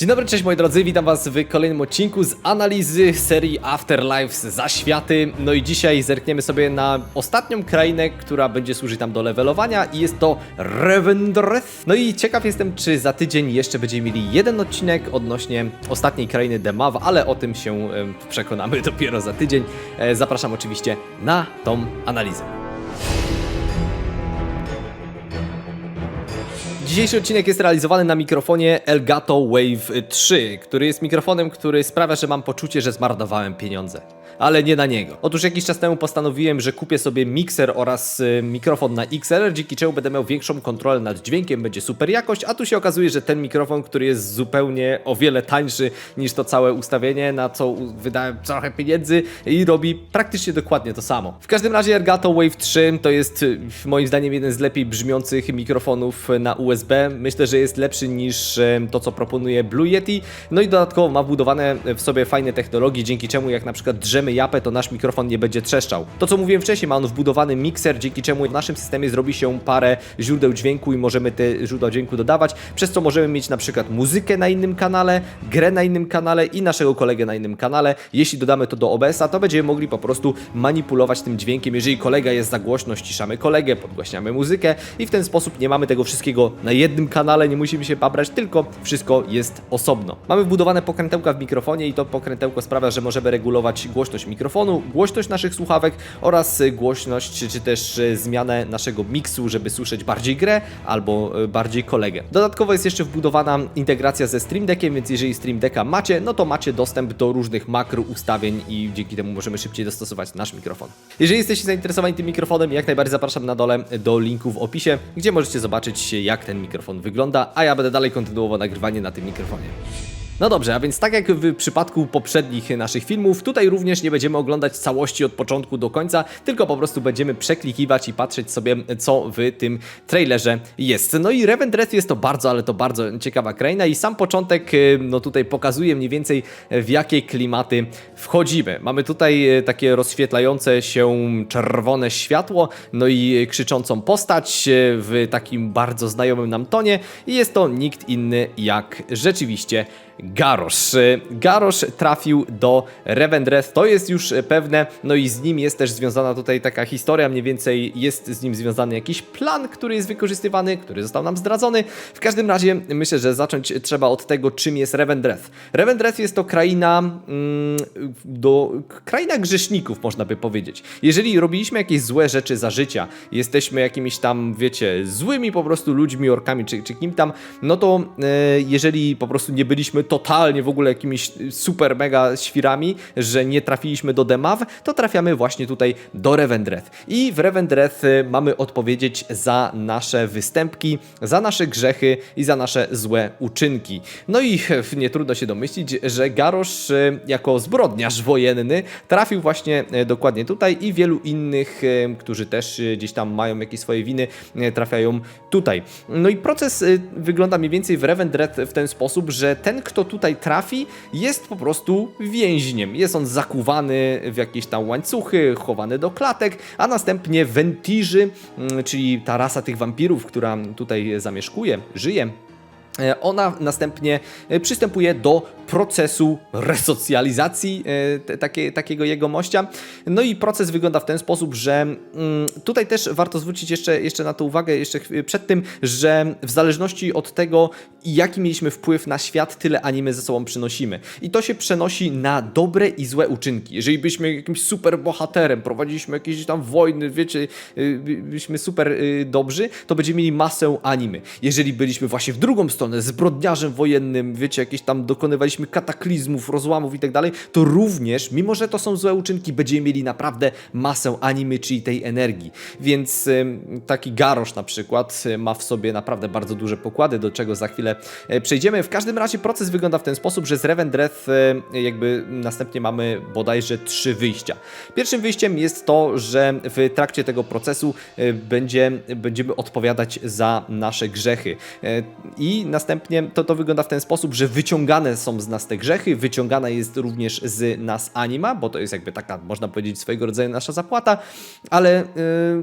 Dzień dobry, cześć moi drodzy, witam was w kolejnym odcinku z analizy serii Afterlives Zaświaty. No i dzisiaj zerkniemy sobie na ostatnią krainę, która będzie służyć nam do levelowania i jest to Revendreth. No i ciekaw jestem, czy za tydzień jeszcze będziemy mieli jeden odcinek odnośnie ostatniej krainy Demaw, ale o tym się przekonamy dopiero za tydzień. E, Zapraszam oczywiście na tą analizę. Dzisiejszy odcinek jest realizowany na mikrofonie Elgato Wave 3, który jest mikrofonem, który sprawia, że mam poczucie, że zmarnowałem pieniądze. Ale nie na niego. Otóż jakiś czas temu postanowiłem, że kupię sobie mikser oraz y, mikrofon na XLR, dzięki czemu będę miał większą kontrolę nad dźwiękiem, będzie super jakość, a tu się okazuje, że ten mikrofon, który jest zupełnie o wiele tańszy niż to całe ustawienie, na co wydałem trochę pieniędzy i robi praktycznie dokładnie to samo. W każdym razie Elgato Wave 3 to jest y, moim zdaniem jeden z lepiej brzmiących mikrofonów na USB. Myślę, że jest lepszy niż em, to, co proponuje Blue Yeti. No i dodatkowo ma wbudowane w sobie fajne technologie, dzięki czemu jak na przykład drzemy japę, to nasz mikrofon nie będzie trzeszczał. To, co mówiłem wcześniej, ma on wbudowany mikser, dzięki czemu w naszym systemie zrobi się parę źródeł dźwięku i możemy te źródła dźwięku dodawać, przez co możemy mieć na przykład muzykę na innym kanale, grę na innym kanale i naszego kolegę na innym kanale. Jeśli dodamy to do OBS-a, to będziemy mogli po prostu manipulować tym dźwiękiem. Jeżeli kolega jest za głośno, ściszamy kolegę, podgłaśniamy muzykę i w ten sposób nie mamy tego wszystkiego na jednym kanale, nie musimy się babrać, tylko wszystko jest osobno. Mamy wbudowane pokrętełka w mikrofonie i to pokrętełko sprawia, że możemy regulować głośność mikrofonu, głośność naszych słuchawek oraz y, głośność, czy, czy też y, zmianę naszego miksu, żeby słyszeć bardziej grę albo y, bardziej kolegę. Dodatkowo jest jeszcze wbudowana integracja ze Stream Deckiem, więc jeżeli Stream Decka macie, no to macie dostęp do różnych makro ustawień i dzięki temu możemy szybciej dostosować nasz mikrofon. Jeżeli jesteście zainteresowani tym mikrofonem, jak najbardziej zapraszam na dole do linku w opisie, gdzie możecie zobaczyć jak ten mikrofon wygląda, a ja będę dalej kontynuował nagrywanie na tym mikrofonie. No dobrze, a więc tak jak w przypadku poprzednich naszych filmów, tutaj również nie będziemy oglądać całości od początku do końca, tylko po prostu będziemy przeklikiwać i patrzeć sobie, co w tym trailerze jest. No i Revendreth jest to bardzo, ale to bardzo ciekawa kraina i sam początek, y, no tutaj pokazuje mniej więcej w jakie klimaty wchodzimy. Mamy tutaj y, takie rozświetlające się czerwone światło, no i krzyczącą postać w takim bardzo znajomym nam tonie i jest to nikt inny jak rzeczywiście Garosz. Y, Garosz trafił do Revendreth, to jest już y, pewne, no i z nim jest też związana tutaj taka historia, mniej więcej jest z nim związany jakiś plan, który jest wykorzystywany, który został nam zdradzony. W każdym razie myślę, że zacząć trzeba od tego, czym jest Revendreth. Revendreth jest to kraina mm, do, kraina grzeszników, można by powiedzieć. Jeżeli robiliśmy jakieś złe rzeczy za życia, jesteśmy jakimiś tam, wiecie, złymi po prostu ludźmi, orkami czy, czy kim tam, no to e, jeżeli po prostu nie byliśmy totalnie w ogóle jakimiś super mega świrami, że nie trafiliśmy do Demaw, to trafiamy właśnie tutaj do Revendreth. I w Revendreth e, mamy odpowiedzieć za nasze występki, za nasze grzechy i za nasze złe uczynki. No i nie trudno się domyślić, że Garosz e, jako zbrodniarz wojenny trafił właśnie e, dokładnie tutaj i wielu innych, którzy też gdzieś tam mają jakieś swoje winy, trafiają tutaj. No i proces wygląda mniej więcej w Revendreth w ten sposób, że ten, kto tutaj trafi, jest po prostu więźniem. Jest on zakuwany w jakieś tam łańcuchy, chowany do klatek, a następnie wentirzy, mm, czyli ta rasa tych wampirów, która tutaj zamieszkuje, żyje, Ona następnie e, przystępuje do procesu resocjalizacji e, te- takie, takiego jegomościa. No i proces wygląda w ten sposób, że mm, tutaj też warto zwrócić jeszcze, jeszcze na to uwagę, jeszcze przed tym, że w zależności od tego, jaki mieliśmy wpływ na świat, tyle animy ze sobą przynosimy. I to się przenosi na dobre i złe uczynki. Jeżeli byliśmy jakimś super bohaterem, prowadziliśmy jakieś tam wojny, wiecie, y, by- byliśmy super y, dobrzy, to będziemy mieli masę animy. Jeżeli byliśmy właśnie w drugą stronę, zbrodniarzem wojennym, wiecie, jakieś tam dokonywaliśmy kataklizmów, rozłamów i tak dalej, to również, mimo że to są złe uczynki, będziemy mieli naprawdę masę animy, czyli tej energii. Więc taki Garosz na przykład y, ma w sobie naprawdę bardzo duże pokłady, do czego za chwilę e, przejdziemy. W każdym razie proces wygląda w ten sposób, że z Revendreth e, jakby następnie mamy bodajże trzy wyjścia. Pierwszym wyjściem jest to, że w trakcie tego procesu e, będzie, będziemy odpowiadać za nasze grzechy. E, I następnie to, to wygląda w ten sposób, że wyciągane są z nas te grzechy, wyciągana jest również z nas anima, bo to jest jakby taka, można powiedzieć, swojego rodzaju nasza zapłata, ale y,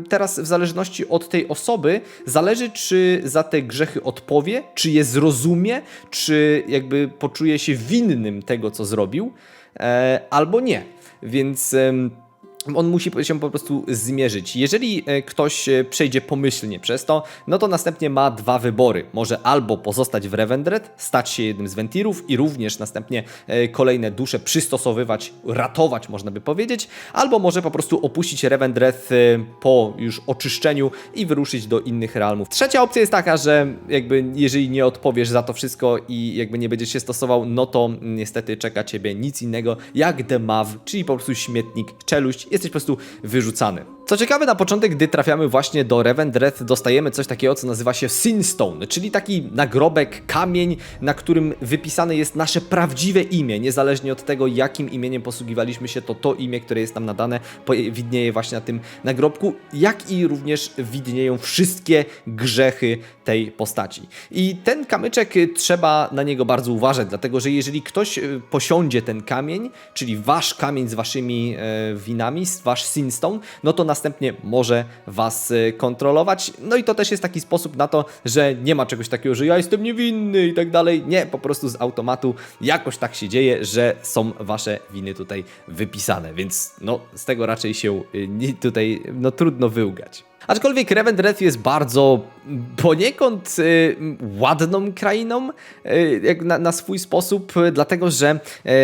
teraz w zależności od tej osoby zależy, czy za te grzechy odpowie, czy je zrozumie, czy jakby poczuje się winnym tego, co zrobił, e, albo nie. Więc. em, on musi się po prostu zmierzyć. Jeżeli e, ktoś e, przejdzie pomyślnie przez to, no to następnie ma dwa wybory. Może albo pozostać w Revendred, stać się jednym z Ventirów i również następnie e, kolejne dusze przystosowywać, ratować można by powiedzieć, albo może po prostu opuścić Revendred po już oczyszczeniu i wyruszyć do innych realmów. Trzecia opcja jest taka, że jakby jeżeli nie odpowiesz za to wszystko i jakby nie będziesz się stosował, no to niestety czeka ciebie nic innego jak The Mav, czyli po prostu śmietnik, czeluść, jesteś po prostu wyrzucany. Co ciekawe, na początek, gdy trafiamy właśnie do Revendreth, dostajemy coś takiego, co nazywa się Sinstone, czyli taki nagrobek, kamień, na którym wypisane jest nasze prawdziwe imię, niezależnie od tego, jakim imieniem posługiwaliśmy się, to to imię, które jest nam nadane, widnieje właśnie na tym nagrobku, jak i również widnieją wszystkie grzechy tej postaci. I ten kamyczek trzeba na niego bardzo uważać, dlatego że jeżeli ktoś y, posiądzie ten kamień, czyli wasz kamień z waszymi e, winami, wasz Sinstone, no to następnie może was e, kontrolować. No i to też jest taki sposób na to, że nie ma czegoś takiego, że ja jestem niewinny i tak dalej. Nie, po prostu z automatu jakoś tak się dzieje, że są wasze winy tutaj wypisane, więc no z tego raczej się y, tutaj no trudno wyłgać. Aczkolwiek Revendreth jest bardzo poniekąd y, ładną krainą y, na, na swój sposób, dlatego że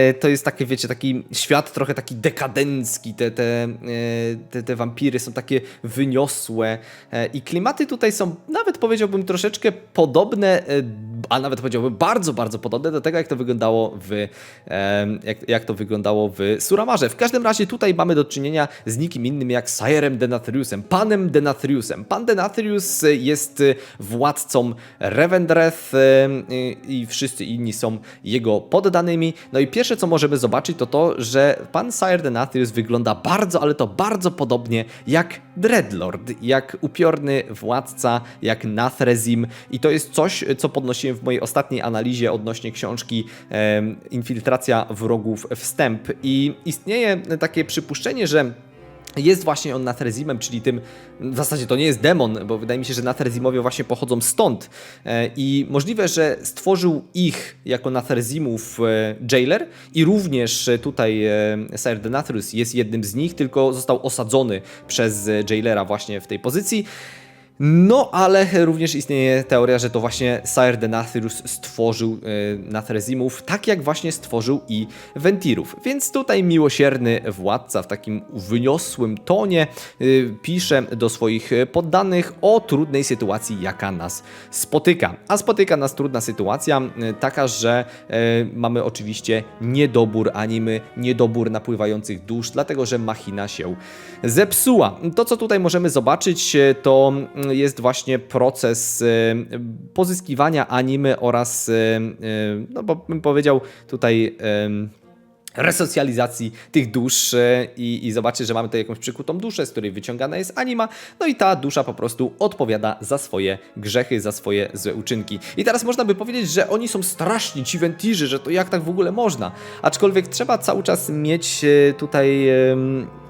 y, to jest taki, wiecie, taki świat trochę taki dekadencki, te, te, y, te, te wampiry są takie wyniosłe y, i klimaty tutaj są nawet powiedziałbym troszeczkę podobne, y, a nawet powiedziałbym bardzo, bardzo podobne do tego, jak to wyglądało w, jak, jak to wyglądało w Suramarze. W każdym razie tutaj mamy do czynienia z nikim innym jak Sajerem Denathriusem, panem Denathriusem. Pan Denathrius jest władcą Revendreth i wszyscy inni są jego poddanymi. No i pierwsze co możemy zobaczyć to to, że pan Sire Denathrius wygląda bardzo, ale to bardzo podobnie jak Dreadlord, jak upiorny władca, jak Nathrezim i to jest coś, co podnosiłem w mojej ostatniej analizie odnośnie książki Infiltracja wrogów wstęp i istnieje takie przypuszczenie, że jest właśnie on Nathrezimem, czyli tym, w zasadzie to nie jest demon, bo wydaje mi się, że Nathrezimowie właśnie pochodzą stąd E, i możliwe, że stworzył ich jako Nathrezimów e, Jailer i również tutaj e, Sire Denathrius jest jednym z nich, tylko został osadzony przez Jailera właśnie w tej pozycji. No, ale również istnieje teoria, że to właśnie Sire Denathrius stworzył e, Nathrezimów, tak jak właśnie stworzył i Ventirów. Więc tutaj miłosierny władca w takim wyniosłym tonie e, pisze do swoich poddanych o trudnej sytuacji, jaka nas spotyka. A spotyka nas trudna sytuacja, e, taka, że mamy oczywiście niedobór animy, niedobór napływających dusz, dlatego że machina się zepsuła. To, co tutaj możemy zobaczyć, to mm, jest właśnie proces e, pozyskiwania animy oraz, e, e, no bo bym powiedział tutaj. resocjalizacji tych dusz i, i zobaczy, że mamy tutaj jakąś przykutą duszę, z której wyciągana jest anima, no i ta dusza po prostu odpowiada za swoje grzechy, za swoje złe uczynki. I teraz można by powiedzieć, że oni są straszni, ci wentirzy, że to jak tak w ogóle można? Aczkolwiek trzeba cały czas mieć tutaj... em,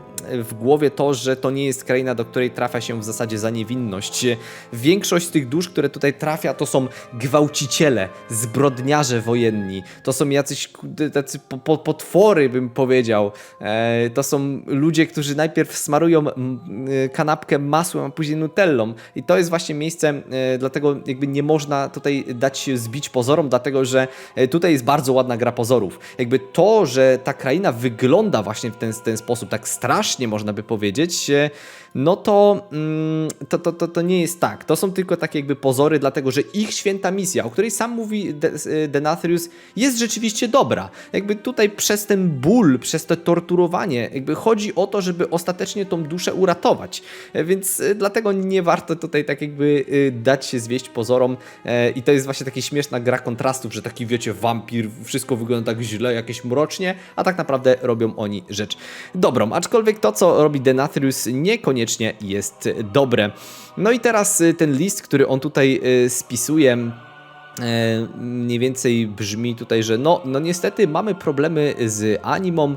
w głowie to, że to nie jest kraina, do której trafia się w zasadzie za niewinność. Większość z tych dusz, które tutaj trafia, to są gwałciciele, zbrodniarze wojenni. To są jacyś tacy po, po, potwory, bym powiedział. E, to są ludzie, którzy najpierw smarują y, kanapkę masłem, a później nutellą. I to jest właśnie miejsce, e, dlatego jakby nie można tutaj dać się zbić pozorom, dlatego że e, tutaj jest bardzo ładna gra pozorów. Jakby to, że ta kraina wygląda właśnie w ten, ten sposób, tak strasznie można by powiedzieć, no to, mm, to, to, to, to nie jest tak. To są tylko takie jakby pozory, dlatego że ich święta misja, o której sam mówi e, Denathrius, jest rzeczywiście dobra. Jakby tutaj przez ten ból, przez to torturowanie, jakby chodzi o to, żeby ostatecznie tą duszę uratować. E, Więc e, dlatego nie warto tutaj tak jakby e, dać się zwieść pozorom E, i to jest właśnie taka śmieszna gra kontrastów, że taki wiecie, wampir, wszystko wygląda tak źle, jakieś mrocznie, a tak naprawdę robią oni rzecz dobrą. Aczkolwiek to, co robi Denathrius niekoniecznie jest dobre. No i teraz y, ten list, który on tutaj y, spisuje e, mniej więcej brzmi tutaj, że no, no niestety mamy problemy z animą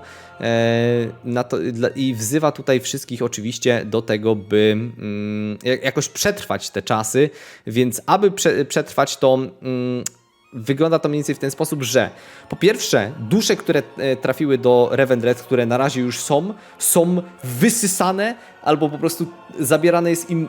to, i wzywa tutaj wszystkich oczywiście do tego, by mm, jak- jakoś przetrwać te czasy, więc aby prze, przetrwać to mm, wygląda to mniej więcej w ten sposób, że po pierwsze dusze, które e, trafiły do Revendred, które na razie już są, są wysysane albo po prostu zabierane jest im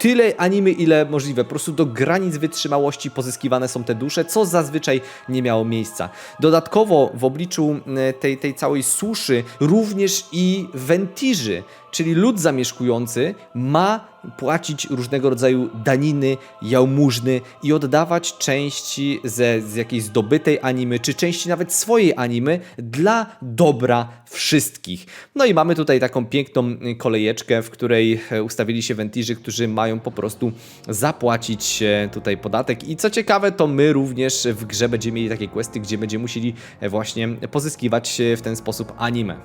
tyle animy, ile możliwe. Po prostu do granic wytrzymałości pozyskiwane są te dusze, co zazwyczaj nie miało miejsca. Dodatkowo w obliczu e, tej, tej całej suszy również i wentirzy, czyli lud zamieszkujący ma płacić różnego rodzaju daniny, jałmużny i oddawać części ze, z jakiejś zdobytej animy, czy części nawet swojej animy dla dobra wszystkich. No i mamy tutaj taką piękną y, kolejeczkę, w której e, ustawili się wentirzy, którzy mają po prostu zapłacić e, tutaj podatek. I co ciekawe, to my również w grze będziemy mieli takie questy, gdzie będziemy musieli e, właśnie pozyskiwać w ten sposób anime.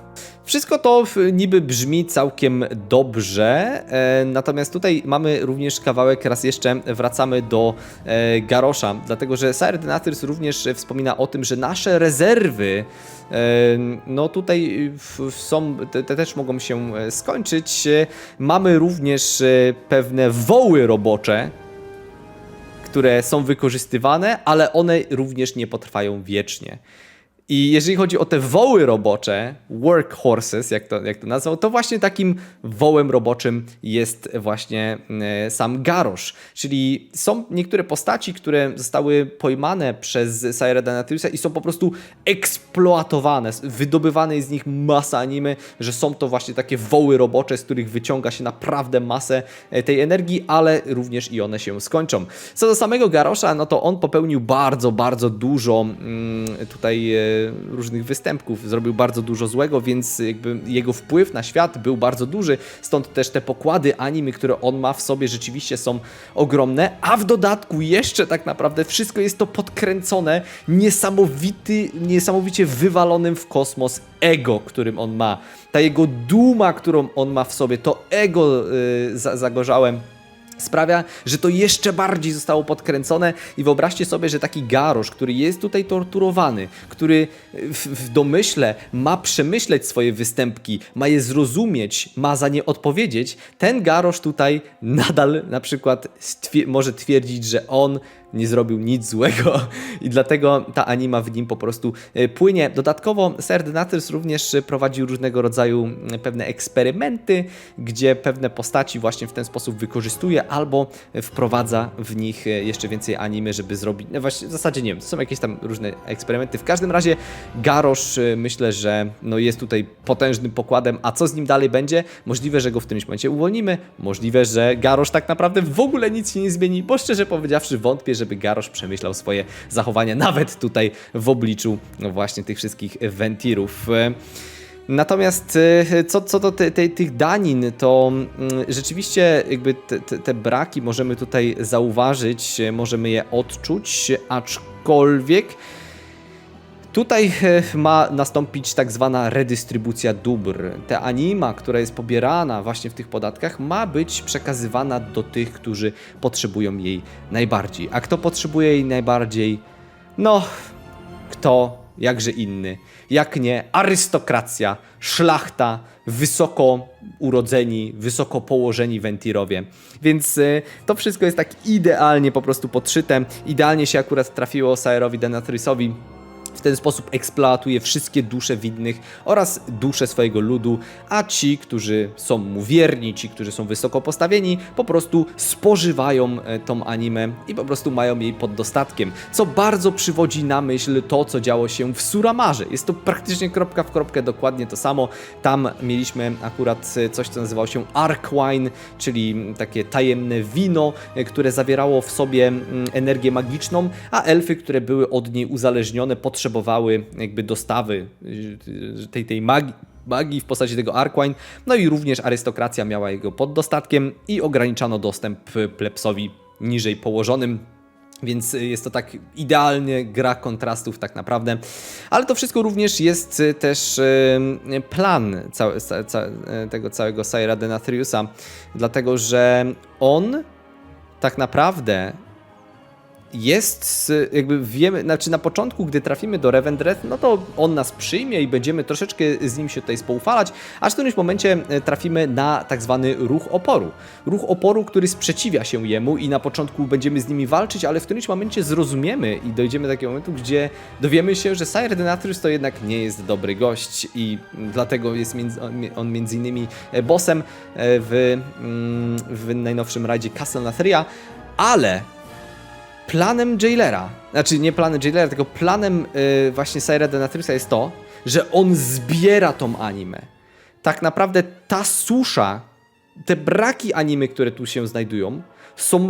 Wszystko to niby brzmi całkiem dobrze, e, natomiast tutaj mamy również kawałek, raz jeszcze wracamy do e, Garosza, dlatego że Sire Denatrys również wspomina o tym, że nasze rezerwy e, no tutaj są, te, te też mogą się skończyć. Mamy również pewne woły robocze, które są wykorzystywane, ale one również nie potrwają wiecznie. I jeżeli chodzi o te woły robocze, workhorses, jak to, jak to nazwał, to właśnie takim wołem roboczym jest właśnie e, sam Garosz. Czyli są niektóre postaci, które zostały pojmane przez Sire Danatriusa i są po prostu eksploatowane, wydobywane jest z nich masa animy, że są to właśnie takie woły robocze, z których wyciąga się naprawdę masę e, tej energii, ale również i one się skończą. Co do samego Garosza, no to on popełnił bardzo, bardzo dużo mm, tutaj e, różnych występków, zrobił bardzo dużo złego, więc jakby jego wpływ na świat był bardzo duży, stąd też te pokłady animy, które on ma w sobie rzeczywiście są ogromne, a w dodatku jeszcze tak naprawdę wszystko jest to podkręcone niesamowity, niesamowicie wywalonym w kosmos ego, którym on ma. Ta jego duma, którą on ma w sobie, to ego yy, za, zagorzałem sprawia, że to jeszcze bardziej zostało podkręcone i wyobraźcie sobie, że taki garosz, który jest tutaj torturowany, który w, w domyśle ma przemyśleć swoje występki, ma je zrozumieć, ma za nie odpowiedzieć, ten garosz tutaj nadal na przykład może twierdzić, że on nie zrobił nic złego i dlatego ta anima w nim po prostu e, płynie. Dodatkowo Ser Denatrys również prowadził różnego rodzaju e, pewne eksperymenty, gdzie pewne postaci właśnie w ten sposób wykorzystuje albo wprowadza w nich e, jeszcze więcej animy, żeby zrobić, no właśnie w zasadzie nie wiem, są jakieś tam różne eksperymenty. W każdym razie Garosz myślę, że no jest tutaj potężnym pokładem, a co z nim dalej będzie? Możliwe, że go w którymś momencie uwolnimy, możliwe, że Garosz tak naprawdę w ogóle nic się nie zmieni, bo szczerze powiedziawszy wątpię, żeby Garosz przemyślał swoje zachowania nawet tutaj w obliczu no właśnie tych wszystkich wentirów. Natomiast e, co, co do te, te, tych danin, to mm, rzeczywiście jakby te, te, te braki możemy tutaj zauważyć, e, możemy je odczuć, aczkolwiek Tutaj e, ma nastąpić tak zwana redystrybucja dóbr. Ta anima, która jest pobierana właśnie w tych podatkach, ma być przekazywana do tych, którzy potrzebują jej najbardziej. A kto potrzebuje jej najbardziej? No, kto, jakże inny. Jak nie arystokracja, szlachta, wysoko urodzeni, wysoko położeni wentirowie. Więc y, to wszystko jest tak idealnie po prostu podszyte. Idealnie się akurat trafiło Saerowi Denatrysowi. W ten sposób eksploatuje wszystkie dusze winnych oraz dusze swojego ludu, a ci, którzy są mu wierni, ci, którzy są wysoko postawieni, po prostu spożywają e, tą animę i po prostu mają jej pod dostatkiem, co bardzo przywodzi na myśl to, co działo się w Suramarze. Jest to praktycznie kropka w kropkę dokładnie to samo. Tam mieliśmy akurat e, coś, co nazywało się Arkwine, czyli takie tajemne wino, e, które zawierało w sobie mm, energię magiczną, a elfy, które były od niej uzależnione, potrzebowały jakby dostawy y, tej, tej magii magii w postaci tego Arkwine, no i również arystokracja miała jego pod dostatkiem i ograniczano dostęp plebsowi niżej położonym. Więc y, jest to tak idealnie gra kontrastów tak naprawdę. Ale to wszystko również jest y, też y, plan całe, ca, ca, tego całego Saira Denatriusa, dlatego że on tak naprawdę jest, jakby wiemy, znaczy na początku, gdy trafimy do Revendreth, no to on nas przyjmie i będziemy troszeczkę z nim się tutaj spoufalać, aż w którymś momencie e, trafimy na tak zwany ruch oporu. Ruch oporu, który sprzeciwia się jemu i na początku będziemy z nimi walczyć, ale w którymś momencie zrozumiemy i dojdziemy do takiego momentu, gdzie dowiemy się, że Sire Denatrus to jednak nie jest dobry gość i dlatego jest między, on, między innymi e, bossem e, w, mm, w najnowszym rajdzie Castle Nathria, ale planem Jailera, znaczy nie planem Jailera, tylko planem y, właśnie Syra Denatrysa jest to, że on zbiera tą animę. Tak naprawdę ta susza, te braki animy, które tu się znajdują, są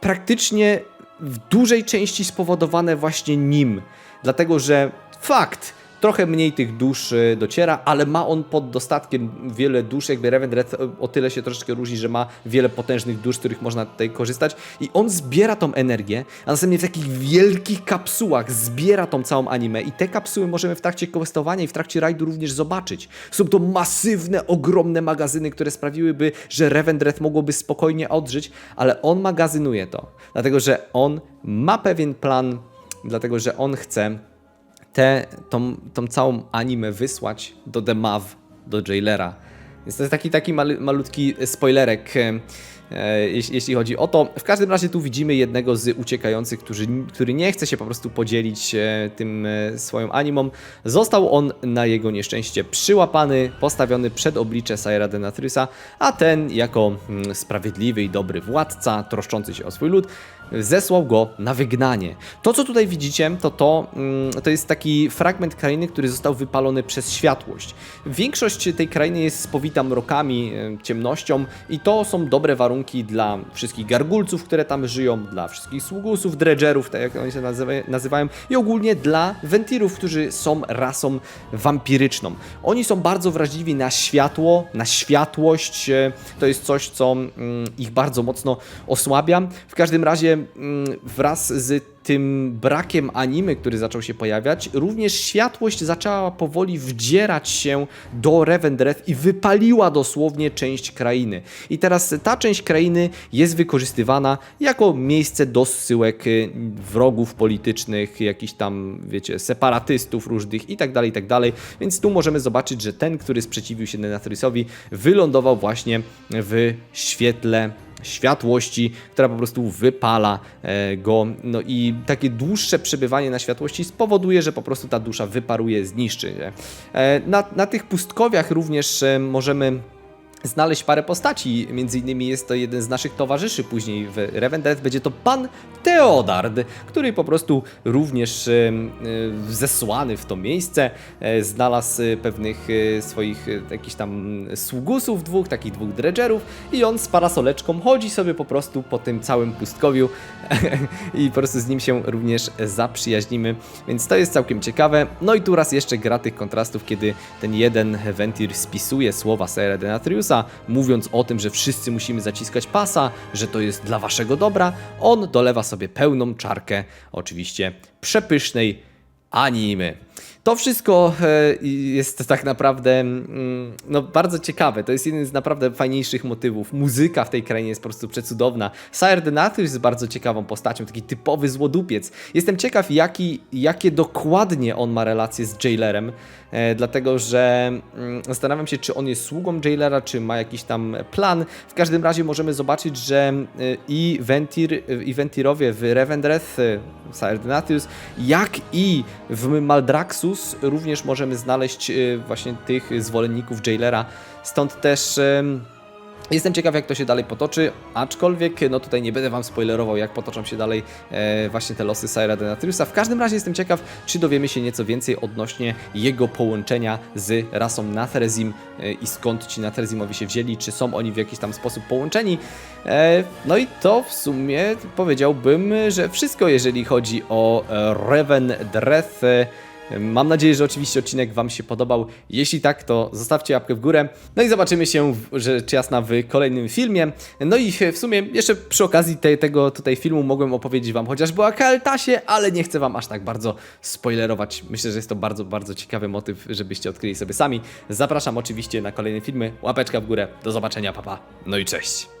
praktycznie w dużej części spowodowane właśnie nim. Dlatego, że fakt, trochę mniej tych dusz dociera, ale ma on pod dostatkiem wiele dusz, jakby y, o tyle się troszeczkę różni, że ma wiele potężnych dusz, z których można tutaj korzystać. I on zbiera tą energię, a następnie w takich wielkich kapsułach zbiera tą całą animę. I te kapsuły możemy w trakcie questowania i w trakcie rajdu również zobaczyć. Są to masywne, ogromne magazyny, które sprawiłyby, że Revendreth mogłoby spokojnie odżyć, ale on magazynuje to, dlatego że on ma pewien plan, dlatego że on chce tę, tą, tą całą animę wysłać do The Mav, do Jailera. Więc to jest taki, taki malu, malutki spoilerek, e, e, jeśli, jeśli chodzi o to. W każdym razie tu widzimy jednego z uciekających, którzy, który nie chce się po prostu podzielić e, tym e, swoją animą. Został on na jego nieszczęście przyłapany, postawiony przed oblicze Saira Denatrysa, a ten jako mm, sprawiedliwy i dobry władca, troszczący się o swój lud, zesłał go na wygnanie. To, co tutaj widzicie, to to, mm, to jest taki fragment krainy, który został wypalony przez światłość. Większość tej krainy jest spowita mrokami, e, ciemnością i to są dobre warunki dla wszystkich gargulców, które tam żyją, dla wszystkich sługusów, dredgerów, tak jak oni się nazywa- nazywają, i ogólnie dla wentirów, którzy są rasą wampiryczną. Oni są bardzo wrażliwi na światło, na światłość. e, To jest coś, co mm, ich bardzo mocno osłabia. W każdym razie wraz z tym brakiem animy, który zaczął się pojawiać, również światłość zaczęła powoli wdzierać się do Revendreth i wypaliła dosłownie część krainy. I teraz ta część krainy jest wykorzystywana jako miejsce do zsyłek y, wrogów politycznych, jakichś tam, wiecie, separatystów różnych i tak dalej, i tak. Więc tu możemy zobaczyć, że ten, który sprzeciwił się Denatrysowi, wylądował właśnie w świetle światłości, która po prostu wypala e, go. No i takie dłuższe przebywanie na światłości spowoduje, że po prostu ta dusza wyparuje, zniszczy. E, Na, na tych pustkowiach również e, możemy znaleźć parę postaci. Między innymi jest to jeden z naszych towarzyszy później w Revendreth. Będzie to pan Theodard, który po prostu również e, zesłany w to miejsce e, znalazł e, pewnych swoich jakichś tam sługusów dwóch, takich dwóch dredgerów i on z parasoleczką chodzi sobie po prostu po tym całym pustkowiu i po prostu z nim się również zaprzyjaźnimy, więc to jest całkiem ciekawe. No i tu raz jeszcze gra tych kontrastów, kiedy ten jeden Ventir spisuje słowa Sir Denatriusa, mówiąc o tym, że wszyscy musimy zaciskać pasa, że to jest dla waszego dobra, on dolewa sobie pełną czarkę, oczywiście przepysznej animy. To wszystko e, jest tak naprawdę mm, no, bardzo ciekawe. To jest jeden z naprawdę fajniejszych motywów. Muzyka w tej krainie jest po prostu przecudowna. Sire Denatus jest bardzo ciekawą postacią, taki typowy złodupiec. Jestem ciekaw, jaki, jakie dokładnie on ma relacje z Jailerem, e, dlatego że mm, zastanawiam się, czy on jest sługą Jailera, czy ma jakiś tam plan. W każdym razie możemy zobaczyć, że e, i Ventir, i Ventirowie w Revendreth, Sire Denatus, jak i w Maldraxus również możemy znaleźć e, właśnie tych zwolenników Jailera. Stąd też em, Jestem ciekaw, jak to się dalej potoczy, aczkolwiek no tutaj nie będę Wam spoilerował, jak potoczą się dalej e, właśnie te losy Syra Denatriusa. W każdym razie jestem ciekaw, czy dowiemy się nieco więcej odnośnie jego połączenia z rasą Nathrezim e, i skąd ci Nathrezimowi się wzięli, czy są oni w jakiś tam sposób połączeni. No i to w sumie powiedziałbym, że wszystko, jeżeli chodzi o e, Revendreth. Mam nadzieję, że oczywiście odcinek Wam się podobał. Jeśli tak, to zostawcie łapkę w górę. No i zobaczymy się, rzecz jasna, w kolejnym filmie. No i w sumie jeszcze przy okazji te, tego tutaj filmu mogłem opowiedzieć Wam chociażby o Kael'Tasie, ale nie chcę Wam aż tak bardzo spoilerować. Myślę, że jest to bardzo, bardzo ciekawy motyw, żebyście odkryli sobie sami. Zapraszam oczywiście na kolejne filmy. Łapeczka w górę. Do zobaczenia, papa. No i cześć.